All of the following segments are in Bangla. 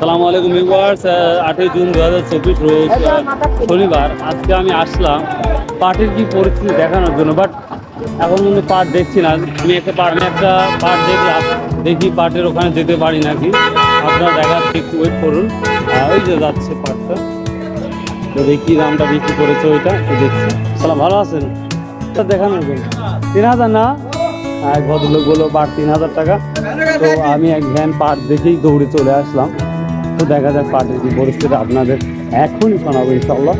সালামু আলাইকুম ভিউয়ার্স আটই জুন দু হাজার চব্বিশ রোজ শনিবার। আজকে আমি আসলাম পাটের কি পরিস্থিতি দেখানোর জন্য বাট এখন কিন্তু পাট দেখছি না। আমি একটা পাট আমি একটা পাট দেখলাম, দেখি পাটের ওখানে যেতে পারি নাকি। আপনারা দেখাচ্ছে একটু ওয়েট করুন। ওই যে যাচ্ছে পাটটা তো দেখি দামটা বিক্রি করেছে ওইটা দেখছি। সালাম, ভালো আছেন? তা দেখানোর জন্য তিন হাজার না? এক ভদ্রলোক বলল পাট তিন হাজার টাকা। তো আমি এক ভ্যান পাট দেখেই দৌড়ে চলে আসলাম। তো দেখা যাক পাটের কি পরিস্থিতি আপনাদের এখনই শোনাবো ইনশাল্লাহ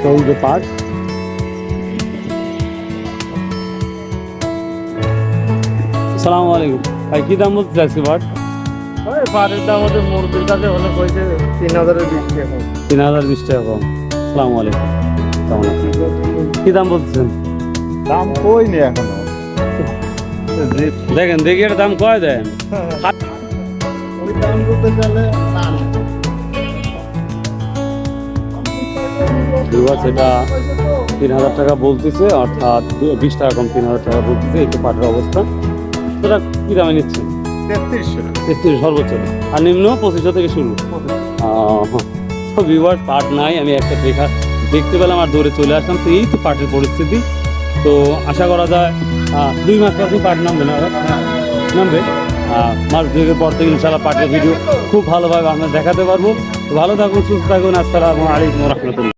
তো ওই যে পাট সালাম আলাইকুম। ভাই কি দাম বলতে চাইছি পাট ওই পাটের দাম হচ্ছে মুরগির কাছে হলে কইছে তিন হাজারের বেশি এখন তিন হাজার বিশ টাকা কম। সালাম আলাইকুম। কেমন আছেন? দাম বলতেছেন? দাম কই নি এখনও। দেখেন দেখি এর দাম কয় দেন? করতে গেলে তিন হাজার টাকা বলতেছে অর্থাৎ বিশ টাকা কম তিন হাজার টাকা বলতেছে এই তো পাটের অবস্থা। সেটা কি দামে নিচ্ছেন তেত্রিশশো। তেত্রিশ সর্বোচ্চ। আর নিম্ন পঁচিশশো থেকে শুরু। তো বিভাগ পাট নাই আমি একটা দেখা দেখতে পেলাম আর দৌড়ে চলে আসলাম। তো এই তো পাটের পরিস্থিতি। তো আশা করা যায় দুই মাস পর পাট নামবে না নামবে? মাস দুয়েকের পর থেকে ইনশাল্লাহ পাঠিয়ে ভিডিও খুব ভালোভাবে আমরা দেখাতে পারব। ভালো থাকুন, সুস্থ থাকুন। আসসালামু আলাইকুম রহমতুল্লাহ।